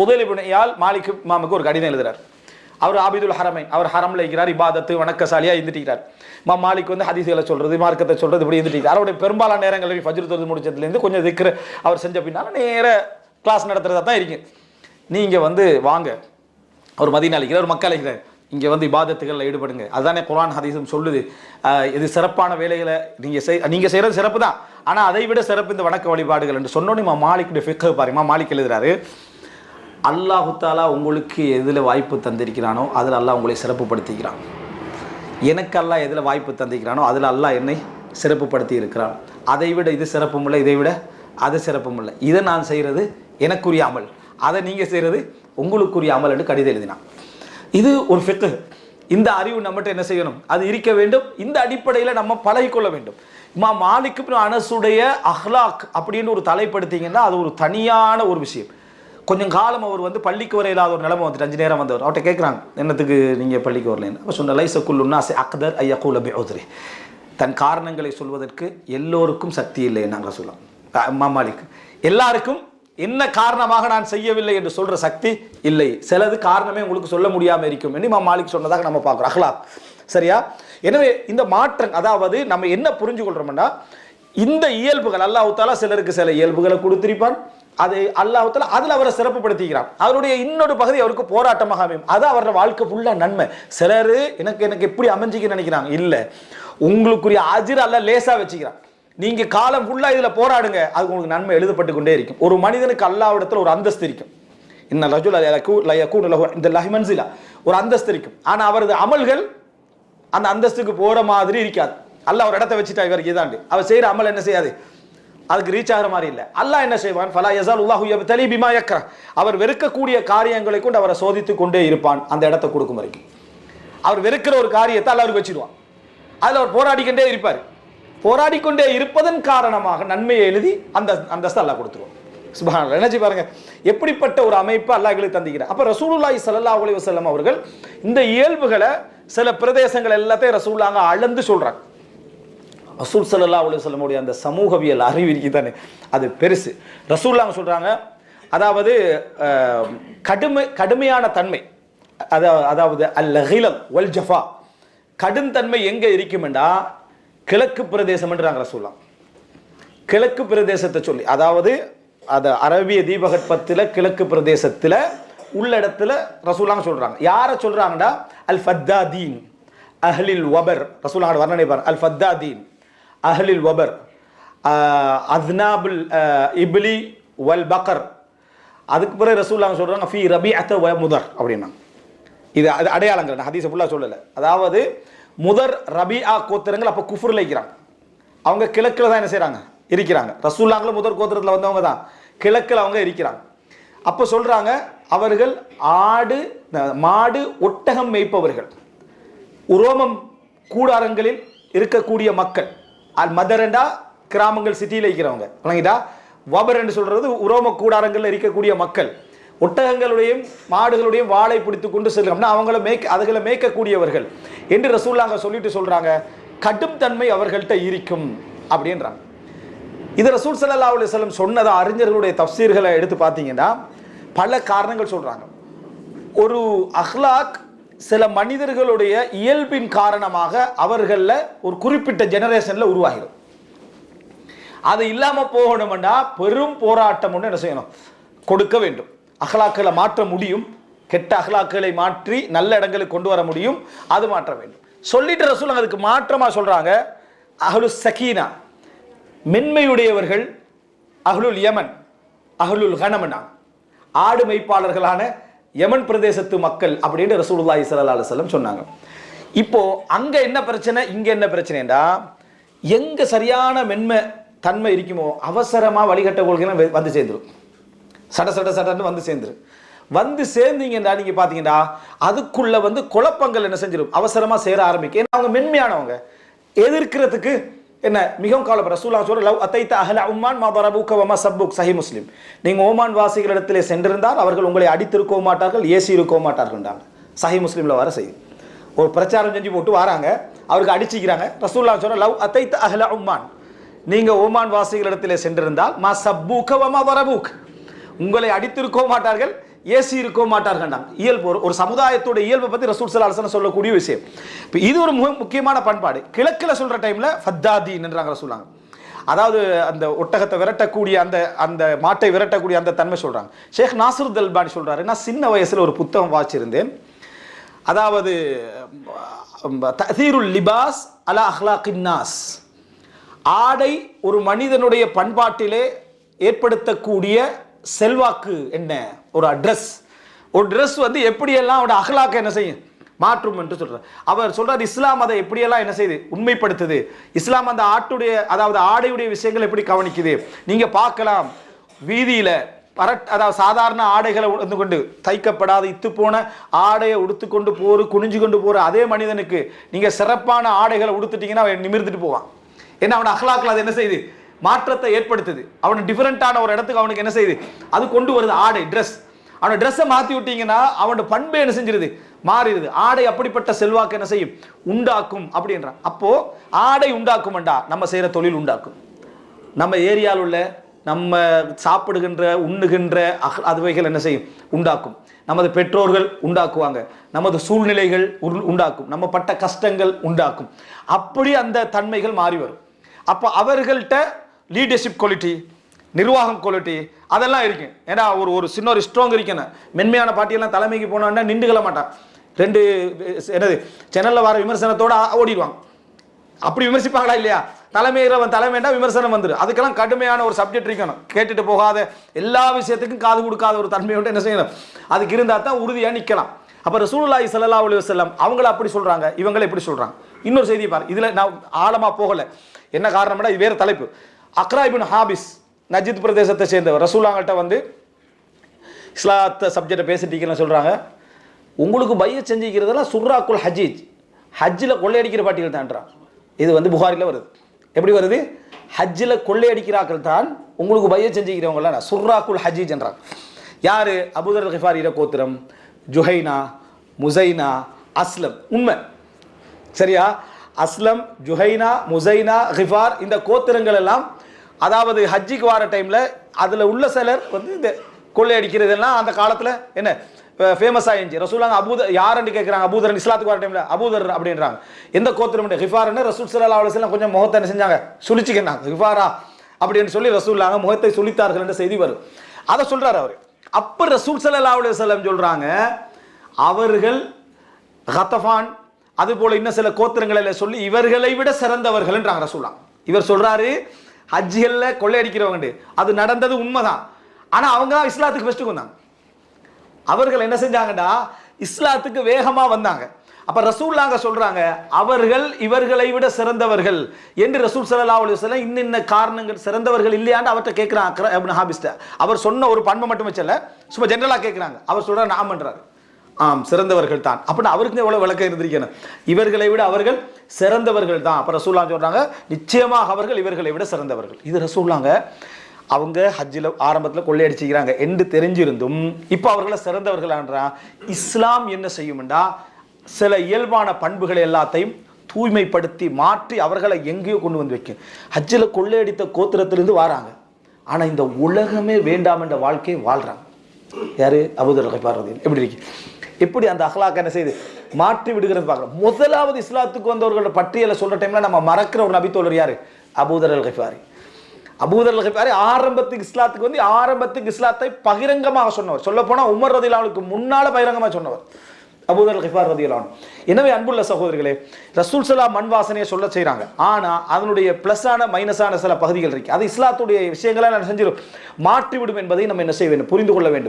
ஃபுதைல் இப்னு இயால் மாலிக் இமாமுக்கு ஒரு கடிதம் எழுதுறார். அவர் ஆபிதுல் ஹரமை அவர் ஹரம்ல இருக்கிறார் இபாதத்து வணக்கசாலியாக இருந்துட்டார் மா மாலிக் வந்து ஹதீசுகளை சொல்கிறது மார்க்கத்தை சொல்கிறது இப்படி இருந்துட்டார் அவருடைய பெரும்பாலான நேரங்களில் ஃபஜ்ர் தொழுது முடிச்சதுலேருந்து கொஞ்சம் திக்கிற அவர் செஞ்ச பின்னால் நேர கிளாஸ் நடத்துகிறதா தான் இருக்கு. நீங்கள் வந்து வாங்க. அவர் மதியம் அழைக்கிறார் ஒரு மக்கள் அழைக்கிறார். இங்கே வந்து இபாதத்துகளில் ஈடுபடுங்க. அதுதானே குரான் ஹதீஸும் சொல்லுது. இது சிறப்பான வேலைகளை நீங்கள் செய் நீங்கள் செய்கிறது சிறப்பு தான் ஆனால் அதை விட சிறப்பு இந்த வணக்க வழிபாடுகள் என்று சொன்னோன்னே மா மாலிக்குடைய ஃபிக்கு பாருமா மாலிக் எழுதுறாரு அல்லாஹு தாலா உங்களுக்கு எதில் வாய்ப்பு தந்திருக்கிறானோ அதில் அல்லாஹ் உங்களை சிறப்புப்படுத்திக்கிறான் எனக்கு அல்லாஹ் எதில் வாய்ப்பு தந்திருக்கிறானோ அதில் அல்லாஹ் என்னை சிறப்புப்படுத்தி இருக்கிறான். அதை விட இது சிறப்பும் இல்லை இதை விட அது சிறப்பும் இல்லை இதை நான் செய்கிறது எனக்குரிய அமல். அதை நீங்கள் செய்கிறது உங்களுக்குரிய அமல் என்று கடிதம் எழுதினான். இது ஒரு ஃபிக்கு இந்த அறிவு நம்மகிட்ட என்ன செய்யணும்? அது இருக்க வேண்டும். இந்த அடிப்படையில் நம்ம பழகிக்கொள்ள வேண்டும். மா மாலிக் அனசுடைய அஹ்லாக் அப்படின்னு ஒரு தலைப்படுத்திங்கன்னா அது ஒரு தனியான ஒரு விஷயம். கொஞ்சம் காலம் அவர் வந்து பள்ளிக்கு வர இல்லாத ஒரு நிலைமை வந்துட்டு அஞ்சு நேரம் வந்தவர். அவர்கிட்ட கேட்குறாங்க என்னத்துக்கு நீங்கள் பள்ளிக்கு வரலன்னு? அப்போ சொன்ன லைசக்குல்லுன்னா சே அக்தர் ஐயா கூல பிஹோத்ரி தன் காரணங்களை சொல்வதற்கு எல்லோருக்கும் சக்தி இல்லை நாங்கள் சொல்லலாம் மாமாலிக் எல்லாருக்கும் என்ன காரணமாக நான் செய்யவில்லை என்று சொல்கிற சக்தி இல்லை. சிலது காரணமே உங்களுக்கு சொல்ல முடியாமல் இருக்கும் என்று இமாம் மாலிக் சொன்னதாக நம்ம பார்க்குறோம். அஹ்லாக் சரியா? எனவே இந்த மாற்றம் அதாவது நம்ம என்ன புரிஞ்சு இந்த இயல்புகள் அல்லாஹ் சிலருக்கு சில இயல்புகளை கொடுத்திருப்பான். அது அல்லாஹால அதில் அவரை சிறப்புப்படுத்திக்கிறான் அவருடைய இன்னொரு பகுதி அவருக்கு போராட்டமாக அமையும். அது அவரோட வாழ்க்கை ஃபுல்லாக நன்மை. சிலர் எனக்கு எனக்கு எப்படி அமைஞ்சிக்க நினைக்கிறாங்க? இல்லை. உங்களுக்குரிய அஜிர் அல்ல லேசாக வச்சுக்கிறான். நீங்கள் காலம் ஃபுல்லாக இதில் போராடுங்க. அது உங்களுக்கு நன்மை எழுதப்பட்டு கொண்டே இருக்கும். ஒரு மனிதனுக்கு அல்லாவிடத்தில் ஒரு அந்தஸ்து இருக்கும். இன்ன லஜுல் லயக்கூன் இந்த லஹிமன்சிலா ஒரு அந்தஸ்து இருக்கும். ஆனால் அவரது அமல்கள் அந்த அந்தஸ்துக்கு போகிற மாதிரி இருக்காது. அல்லாஹ் ஒரு இடத்த வச்சுட்டா இவர் இதாண்டு அவர் செய்யற அமல் என்ன செய்யாது? அதுக்கு ரீச் ஆகிற மாதிரி இல்லை. அல்லாஹ் என்ன செய்வான்? ஃபலா யசால் உல்லாஹு தலி பிமா யக்ரா அவர் வெறுக்கக்கூடிய காரியங்களை கொண்டு அவரை சோதித்து கொண்டே இருப்பான் அந்த இடத்த கொடுக்கும் வரைக்கும். அவர் வெறுக்கிற ஒரு காரியத்தை அல்லாஹ் அவருக்கு வச்சிருவான் அதில் அவர் போராடிக்கொண்டே இருப்பார். போராடிக்கொண்டே இருப்பதன் காரணமாக நன்மையை எழுதி அந்த அந்தஸ்து அல்லாஹ் கொடுத்துருவான். சுபஹானல்லாஹ். நினைச்சு பாருங்க. எப்படிப்பட்ட ஒரு அமைப்பு அல்லாஹ் எங்களுக்கு தந்திக்கிறார் அப்போ ரசூலுல்லாய் சல்லா அலி வசல்லம் அவர்கள் இந்த இயல்புகளை சில பிரதேசங்கள் எல்லாத்தையும் ரசூலுல்லாங்க அளந்து சொல்கிறாங்க ரசூல் ஸல்லல்லாஹு சொல்ல வஸல்லமுடைய அந்த சமூகவியல் அறிவு இருக்குதானே அது பெருசு. ரசூல்லாங்க சொல்கிறாங்க அதாவது கடுமை கடுமையான தன்மை அதாவது அல் ஹிலம் வல் ஜஃபா கடும் தன்மை இருக்குமெண்டா கிழக்கு பிரதேசம்ன்றாங்க ரசூல்லாம் கிழக்கு பிரதேசத்தை சொல்லி அதாவது அதை அரபிய தீபகற்பத்தில் கிழக்கு பிரதேசத்தில் உள்ள இடத்துல ரசூலாங்க சொல்கிறாங்க யாரை சொல்கிறாங்கடா அல் ஃபத்தாதீன் அஹ்லில் ஒபர் ரசூலாங்க வர்ணனை பாருங்க. அல் ஃபத்தாதீன் அஹ்லில் வபர் அத்னாபுல் இப்லி வல் பக்கர். அதுக்கு பிறகு ரசூலாங்க சொல்கிறாங்க ஃபி ரபி அத்த வ முதர் அப்படின்னாங்க இது அது அடையாளங்கள் நான் ஹதீஸை ஃபுல்லாக சொல்லலை. அதாவது முதர் ரபிஆ கோத்திரங்கள் அப்போ குஃபுரில் இருக்கிறாங்க. அவங்க கிழக்கில் தான் என்ன செய்கிறாங்க இருக்கிறாங்க. ரசூல்லாங்களும் முதற் கோத்திரத்தில் வந்தவங்க தான். கிழக்கில் அவங்க இருக்கிறாங்க. அப்போ சொல்கிறாங்க அவர்கள் ஆடு மாடு ஒட்டகம் மேய்ப்பவர்கள். உரோமம் கூடாரங்களில் இருக்கக்கூடிய மக்கள். மதரண்டா கிராமங்கள் சிட்டியில் இருக்கிறவங்க. விளங்கிட்டா? வபர் என்று சொல்கிறது உரோம கூடாரங்களில் இருக்கக்கூடிய மக்கள். ஒட்டகங்களுடையும் மாடுகளுடையும் வாழை பிடித்து கொண்டு செல்லும்னா அவங்கள மேய்க்க அதுகளை மேய்க்கக்கூடியவர்கள். என்று ரசூல்லாங்க சொல்லிட்டு சொல்கிறாங்க கடும் தன்மை அவர்கள்ட்ட இருக்கும். அப்படின்றாங்க. இது ரசூல் சல்லா அலைஹி சொன்னதை அறிஞர்களுடைய தப்சீர்களை எடுத்து பார்த்தீங்கன்னா பல காரணங்கள் சொல்கிறாங்க ஒரு அஹ்லாக் சில மனிதர்களுடைய இயல்பின் காரணமாக அவர்களில் ஒரு குறிப்பிட்ட ஜெனரேஷனில் உருவாகிடும் அது இல்லாமல் போகணும்னா பெரும் போராட்டம் ஒன்று என்ன செய்யணும்? கொடுக்க வேண்டும். அகலாக்களை மாற்ற முடியும். கெட்ட அகலாக்களை மாற்றி நல்ல இடங்களுக்கு கொண்டு வர முடியும். அது மாற்ற வேண்டும். சொல்லிட்டு ரசூல் அதுக்கு மாற்றமாக சொல்கிறாங்க அகலு சகீனா. மென்மையுடையவர்கள் அகலுல் யமன் அகலுல் கணமனா ஆடு மெய்ப்பாளர்களான யமன் பிரதேசத்து மக்கள் அப்படின்னு ரசூலுல்லாஹி சல்லா அலுவலம் சொன்னாங்க. இப்போ அங்க என்ன பிரச்சனை? இங்க என்ன பிரச்சனைடா எங்க சரியான மென்மை தன்மை இருக்குமோ அவசரமா வழிகட்ட கொள்கை வந்து சேர்ந்துரும். சட சட சடன்னு வந்து சேர்ந்துரும். வந்து சேர்ந்தீங்கன்றா நீங்க பாத்தீங்கன்னா அதுக்குள்ள வந்து குழப்பங்கள் என்ன செஞ்சிடும் அவசரமா சேர ஆரம்பிக்கும். ஏன்னா அவங்க மென்மையானவங்க. எதிர்க்கிறதுக்கு என்ன மிகவும் கவலைப்பட. ரசூலா சொல்ற லவ் அத்தைத்த அஹல உம்மான் மா பரபுக்க வமா சப்புக். சஹி முஸ்லிம். நீங்கள் ஓமான் வாசிகளிடத்திலே சென்றிருந்தால் அவர்கள் உங்களை அடித்திருக்கவும் மாட்டார்கள் ஏசி இருக்கவும் மாட்டார்கள்ன்றாங்க சஹி முஸ்லீமில் வர செய்தி. ஒரு பிரச்சாரம் செஞ்சு போட்டு வராங்க அவருக்கு அடிச்சிக்கிறாங்க. ரசூல்லா சொல்ற லவ் அத்தைத்த அஹல உம்மான். நீங்கள் ஓமான் வாசிகளிடத்திலே சென்றிருந்தால் மா சப்புக்க வமா வரபுக் உங்களை அடித்திருக்கவும் மாட்டார்கள் ஏசி இருக்கோ மாட்டார்கள் இயல்பு ஒரு- ஒரு சமுதாயத்தோட இயல்பை பற்றி ரசூல் சல்லா சொல்லக்கூடிய விஷயம். இப்போ இது ஒரு முக முக்கியமான பண்பாடு. கிழக்கில் சொல்கிற டைமில் டைம்ல ஃபத்தாதீன்ன்றாங்க சொல்லுவாங்க அதாவது அந்த ஒட்டகத்தை விரட்டக்கூடிய அந்த அந்த மாட்டை விரட்டக்கூடிய அந்த தன்மை சொல்கிறாங்க ஷேக் நாசருத் அல்பானி சொல்கிறாரு நான் சின்ன வயசில் ஒரு புத்தகம் வாச்சிருந்தேன் அதாவது தசீருல் லிபாஸ் அலா அஹ்லா கின்னாஸ் ஆடை ஒரு மனிதனுடைய பண்பாட்டிலே ஏற்படுத்தக்கூடிய செல்வாக்கு என்ன? ஒரு அட்ரஸ் ஒரு ட்ரெஸ் வந்து எப்படியெல்லாம் அவனோட அகலாக்க என்ன செய்யும்? மாற்றும் என்று சொல்றார். அவர் சொல்றார் இஸ்லாம் அதை எப்படியெல்லாம் என்ன செய்யுது உண்மைப்படுத்துது. இஸ்லாம் அந்த ஆட்டுடைய அதாவது ஆடையுடைய விஷயங்கள் எப்படி கவனிக்குது? நீங்க பார்க்கலாம். வீதியில பரட் அதாவது சாதாரண ஆடைகளை உணர்ந்து கொண்டு தைக்கப்படாத இத்து போன ஆடையை உடுத்துக்கொண்டு போகிற குனிஞ்சு கொண்டு போகிற அதே மனிதனுக்கு நீங்கள் சிறப்பான ஆடைகளை உடுத்துட்டீங்கன்னா அவன் நிமிர்ந்துட்டு போவான். ஏன்னா அவன் அஹ்லாக்கில் அது என்ன செய்யுது மாற்றத்தை ஏற்படுத்துது. அவனை டிஃப்ரெண்ட்டான ஒரு இடத்துக்கு அவனுக்கு என்ன செய்யுது? அது கொண்டு வருது ஆடை ட்ரெஸ் அவனை ட்ரெஸ்ஸை மாற்றி விட்டீங்கன்னா அவனோட பண்பு என்ன செஞ்சிருது? மாறிடுது. ஆடை அப்படிப்பட்ட செல்வாக்கு என்ன செய்யும்? உண்டாக்கும் அப்படின்றான். அப்போ ஆடை உண்டாக்கும்டா நம்ம செய்கிற தொழில் உண்டாக்கும். நம்ம ஏரியாவில் உள்ள நம்ம சாப்பிடுகின்ற உண்ணுகின்ற அக அதுவைகள் என்ன செய்யும்? உண்டாக்கும். நமது பெற்றோர்கள் உண்டாக்குவாங்க. நமது சூழ்நிலைகள் உண்டாக்கும். நம்ம பட்ட கஷ்டங்கள் உண்டாக்கும். அப்படி அந்த தன்மைகள் மாறி வரும். அப்போ அவர்கள்ட்ட லீடர்ஷிப் குவாலிட்டி நிர்வாகம் குவாலிட்டி அதெல்லாம் இருக்கு. ஏன்னா ஒரு ஒரு சின்ன ஒரு ஸ்ட்ராங் இருக்கணும். மென்மையான பாட்டியெல்லாம் தலைமைக்கு போனோன்னா நின்றுக்கல மாட்டான். ரெண்டு என்னது சேனலில் வர விமர்சனத்தோடு ஓடிடுவாங்க அப்படி விமர்சிப்பாங்களா இல்லையா? தலைமையிறவன் தலைமைண்டா விமர்சனம் வந்துடும் அதுக்கெல்லாம் கடுமையான ஒரு சப்ஜெக்ட் இருக்கணும். கேட்டுட்டு போகாத எல்லா விஷயத்துக்கும் காது கொடுக்காத ஒரு தன்மையோட என்ன செய்யணும்? அதுக்கு இருந்தால் தான் உறுதியாக நிற்கலாம் அப்புறம் ரசூலுல்லாஹி ஸல்லல்லாஹு அலைஹி செல்லம் அவங்கள அப்படி சொல்கிறாங்க இவங்கள இப்படி சொல்கிறாங்க இன்னொரு செய்தி பாரு. இதில் நான் ஆழமாக போகலை. என்ன காரணம்னா இது வேறு தலைப்பு. அக்ரா ஹாபிஸ் நஜித் பிரதேசத்தை சேர்ந்தவர். ரசூலாங்கள்ட்ட வந்து இஸ்லாத்த சப்ஜெக்டை பேசிட்டீங்கன்னு சொல்கிறாங்க உங்களுக்கு பைய செஞ்சுக்கிறதெல்லாம் சுர்ராக்குல் ஹஜீஜ். ஹஜ்ஜில் கொள்ளையடிக்கிற பாட்டிகள் தான்றான் இது வந்து புகாரில் வருது. எப்படி வருது? ஹஜ்ஜில் கொள்ளையடிக்கிறாக்கள் தான் உங்களுக்கு பைய செஞ்சுக்கிறவங்களாம் சுர்ராக்குல் ஹஜீஜ் என்றாங்க. யார்? அபுதர் ஹிஃபார் கோத்திரம் ஜுஹைனா முசைனா அஸ்லம். உண்மை. சரியா? அஸ்லம் ஜுஹைனா முசைனா ஹிஃபார் இந்த கோத்திரங்கள் எல்லாம் அதாவது ஹஜ்ஜிக்கு வர டைமில் அதில் உள்ள சிலர் வந்து இந்த கொள்ளை கொள்ளையடிக்கிறதெல்லாம் அந்த காலத்தில் என்ன ஃபேமஸ் ஆயிடுச்சு ரசூலாங்க அபூதர் யாருன்னு கேட்குறாங்க அபூதர் இஸ்லாத்துக்கு வர டைமில் அபூதர் அப்படின்றாங்க. எந்த கோத்திரம் ஹிஃபார்னு ரசூல் சல்லா அலுவலம் கொஞ்சம் முகத்தை என்ன செஞ்சாங்க? சுழிச்சுக்கினாங்க ஹிஃபாரா அப்படின்னு சொல்லி ரசூல்லாங்க முகத்தை சுழித்தார்கள் என்ற செய்தி வரும். அதை சொல்கிறார் அவர். அப்போ ரசூல் சல்லா அலுவலம் சொல்கிறாங்க அவர்கள் ஹத்தஃபான் அதுபோல் இன்னும் சில கோத்திரங்களை சொல்லி இவர்களை விட சிறந்தவர்கள்ன்றாங்க ரசூலா இவர் சொல்கிறாரு ஹஜ்ஜிகளில் கொள்ளையடிக்கிறவங்க அது நடந்தது உண்மைதான். ஆனால் அவங்க தான் இஸ்லாத்துக்கு ஃபஸ்ட்டு வந்தாங்க அவர்கள் என்ன செஞ்சாங்கடா? இஸ்லாத்துக்கு வேகமாக வந்தாங்க. அப்போ ரசூல்லாங்க சொல்கிறாங்க அவர்கள் இவர்களை விட சிறந்தவர்கள். என்று ரசூல் சல்லா அலி வஸல்லம் இன்னின்ன காரணங்கள் சிறந்தவர்கள் இல்லையான்னு அவர்கிட்ட கேட்குறான் அக்ர இப்னு ஹாபிஸ்ட அவர் சொன்ன ஒரு பண்பை மட்டும் வச்சல சும்மா ஜென்ரலாக கேட்குறாங்க அவர் சொல்கிறார் நான் பண்ணுறாரு ஆம் சிறந்தவர்கள் தான் அப்படின்னு அவருக்கு எவ்வளோ விளக்கம் இருந்திருக்கணும் இவர்களை விட அவர்கள் சிறந்தவர்கள் தான் அப்போ ரசூல்லா சொல்கிறாங்க நிச்சயமாக அவர்கள் இவர்களை விட சிறந்தவர்கள். இது ரசூல்லாங்க அவங்க ஹஜ்ஜில் ஆரம்பத்தில் கொள்ளையடிச்சுக்கிறாங்க. என்று தெரிஞ்சிருந்தும் இப்போ அவர்களை சிறந்தவர்களான்றா இஸ்லாம் என்ன செய்யும்டா சில இயல்பான பண்புகளை எல்லாத்தையும் தூய்மைப்படுத்தி மாற்றி அவர்களை எங்கேயோ கொண்டு வந்து வைக்கும். ஹஜ்ஜில் கொள்ளையடித்த கோத்திரத்திலிருந்து வராங்க. ஆனால் இந்த உலகமே வேண்டாம் என்ற வாழ்க்கையை வாழ்கிறாங்க யார்? அபுதர் பாடுறது எப்படி இருக்கு? எப்படி அந்த அஹ்லாக் என்ன செய்யுது மாற்றி விடுகிறது பார்க்குறோம் முதலாவது இஸ்லாத்துக்கு வந்தவர்களோட பட்டியலை சொல்ற டைம்ல நம்ம மறக்கிற ஒரு நபித்தோழர் யாரு? அபூதர் அல் கிஃபாரி அபூதர் அல் கிஃபாரி ஆரம்பத்துக்கு இஸ்லாத்துக்கு வந்து ஆரம்பத்துக்கு இஸ்லாத்தை பகிரங்கமாக சொன்னவர். சொல்ல போனா உமர் ரதிலாவுக்கு முன்னால பகிரங்கமாக சொன்னவர். அபூதர் அல் கிஃபார் ரதியலான் எனவே அன்புள்ள சகோதரிகளே ரசூல் சலா மண் வாசனையை சொல்ல செய்கிறாங்க ஆனா அதனுடைய பிளஸான மைனஸான சில பகுதிகள் இருக்கு. அது இஸ்லாத்துடைய விஷயங்களை நான் செஞ்சிடும் மாற்றிவிடும் என்பதை நம்ம என்ன செய்ய வேண்டும்? புரிந்து கொள்ள வேண்டும்.